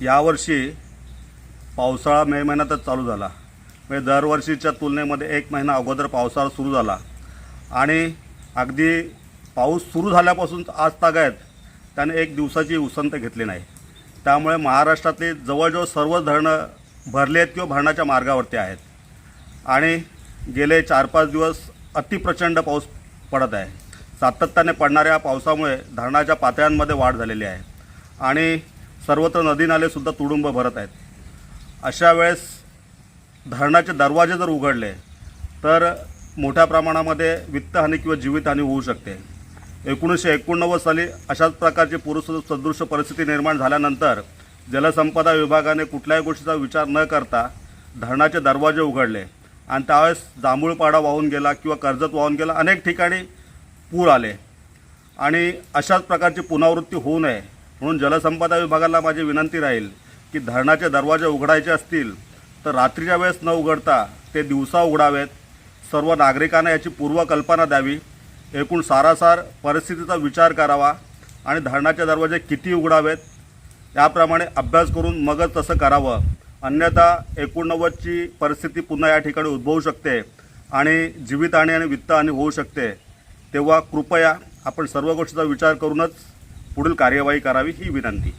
यावर्षी पावसाळा मे महिन्यातच चालू झाला. म्हणजे दरवर्षीच्या तुलनेमध्ये एक महिना अगोदर पावसाळा सुरू झाला. आणि अगदी पाऊस सुरू झाल्यापासून आज तागायत त्याने एक दिवसाची उसंत घेतली नाही. त्यामुळे महाराष्ट्रातली जवळजवळ सर्व धरणं भरले आहेत किंवा भरण्याच्या मार्गावरती आहेत. आणि गेले चार पाच दिवस अतिप्रचंड पाऊस पडत आहे. सातत्याने पडणाऱ्या पावसामुळे धरणाच्या पातळ्यांमध्ये वाढ झालेली आहे. आणि सर्वत्र नदी नालेसुद्धा तुडुंब भरत आहेत. अशा वेळेस धरणाचे दरवाजे जर उघडले तर मोठ्या प्रमाणामध्ये वित्तहानी किंवा जीवितहानी होऊ शकते. एकोणीसशे एकोणनव्वद साली अशाच प्रकारची पुरुषसदृश परिस्थिती निर्माण झाल्यानंतर जलसंपदा विभागाने कुठल्याही गोष्टीचा विचार न करता धरणाचे दरवाजे उघडले आणि त्यावेळेस जांभूळपाडा वाहून गेला किंवा कर्जत वाहून गेला अनेक ठिकाणी पूर आले. आणि अशाच प्रकारची पुनरावृत्ती होऊ नये म्हणून जलसंपदा विभागाला माझी विनंती राहील की धरणाचे दरवाजे उघडायचे असतील तर रात्रीच्या वेळेस न उघडता ते दिवसा उघडावेत. सर्व नागरिकांना याची पूर्वकल्पना द्यावी. एकूण सारासार परिस्थितीचा विचार करावा आणि धरणाचे दरवाजे किती उघडावेत याप्रमाणे अभ्यास करून मगच तसं करावं. अन्यथा एकोणनव्वदची परिस्थिती पुन्हा या ठिकाणी उद्भवू शकते आणि जीवितहानी आणि वित्तहानी होऊ शकते. तेव्हा कृपया आपण सर्व गोष्टीचा विचार करूनच पुढील कार्यवाही करावी ही विनंती.